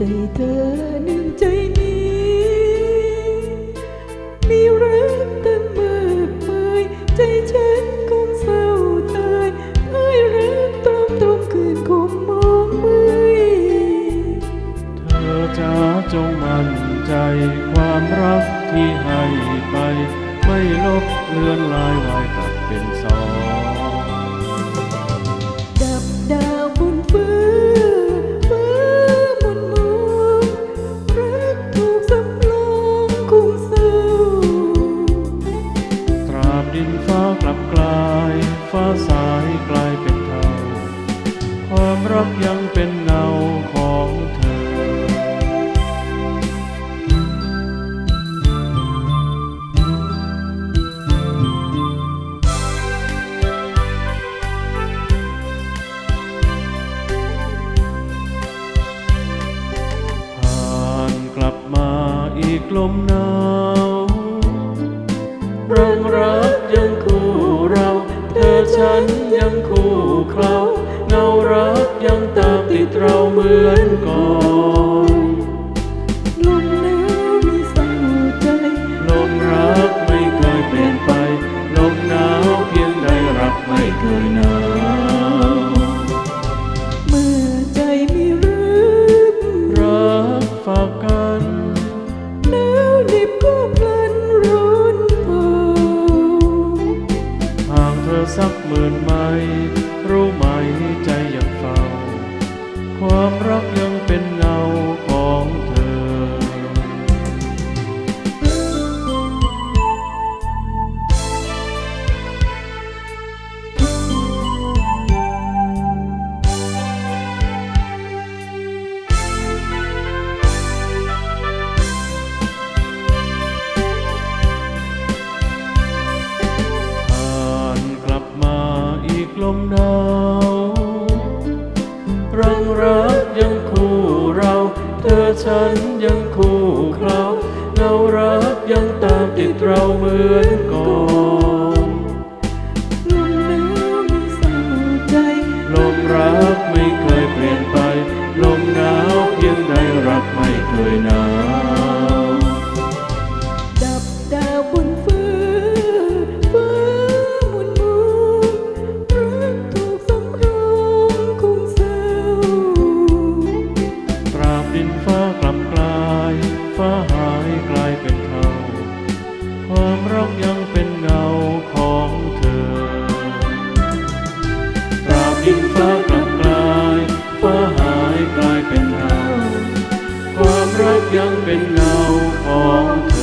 จเธอหนึ่งใจนี้ มีรักเต็มมากมายใจฉันคงเศร้าตายให้รักตรอมตรอมคืนคงมองไม่เธอจะจงมั่นใจความรักที่ให้ไป ไม่ลบเลือนลายวายกลับเป็นสอง ฟ้าสายกลายเป็นเทาความรักยังเป็นเงาของเธอ ผ่านกลับมาอีกลมหนาวเรื่องรัก ยังคู่เขาเงารักยังตามติดเราเหมือนก่อนลมหนาวมีเศร้าใจ ลมรักไม่เคยเปลี่ยนไป ลมหนาวเพียงใดรักไม่เคยหนาวเมื่อใจมีรักรักฝากกันหนาวน็บก็พล ห่าง มหนาวรังรักยังคู่เรา เธอฉันยังคู่เขาเงารักยังตามติดเราเหมือนก่อน กลายเป็นเทาความรักยังเป็นเงาของเธอตราบดินฟ้ากลับกลายฟ้าหายกลายเป็นเทาความรักยังเป็นเงาของเธอ